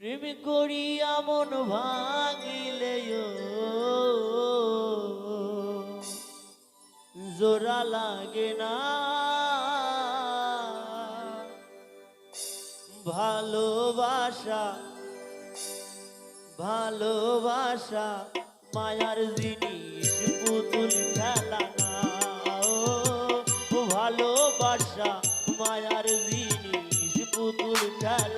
প্রেম করিয়া মন ভাঙিলে জোড়া লাগে না। ভালোবাসা ভালোবাসা, মায়ার জিনিস পুতুল খেলা না। ও, ভালোবাসা, মায়ার জিনিস পুতুল খেলা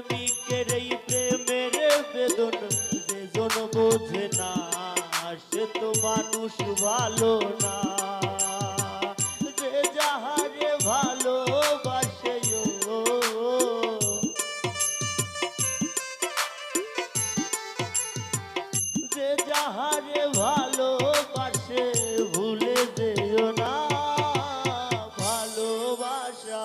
প্রেমিকের মানুষ ভালো না। যে যাহারে ভালোবাসে যাহারে ভালোবাসে ভুলে যেও না ভালোবাসা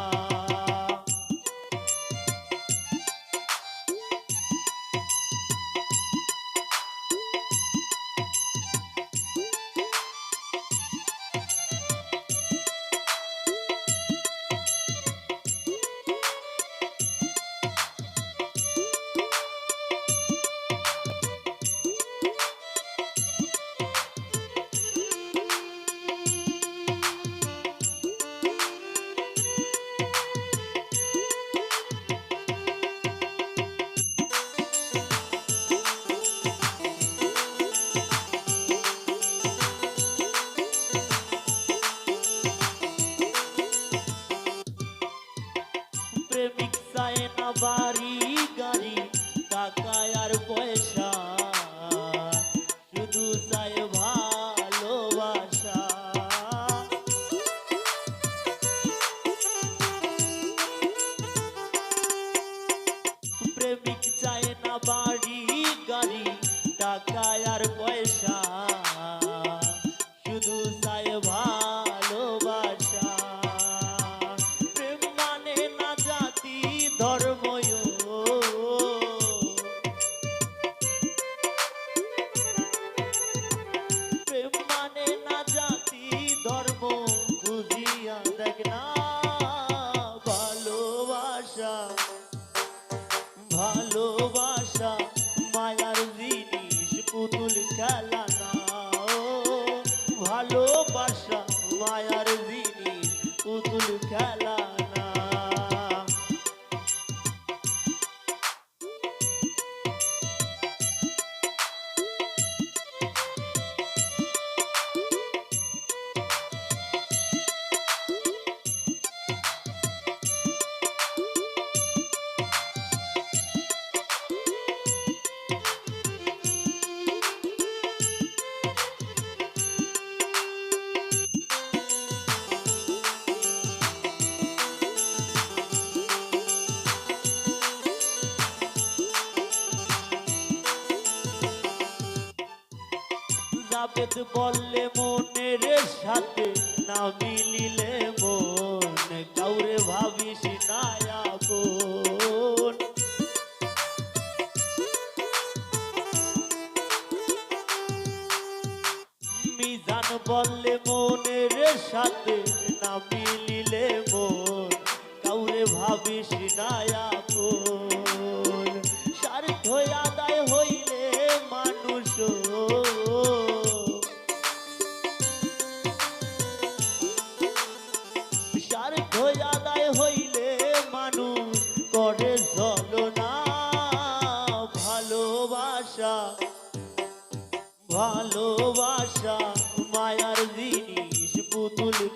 ऐसा জাবেদ বললে মনের সাথে না মিলিলে মন। কাউরে ভাবিস না মিজান বললে মনের সাথে না মিলিলে মন। কাউরে ভাবিস না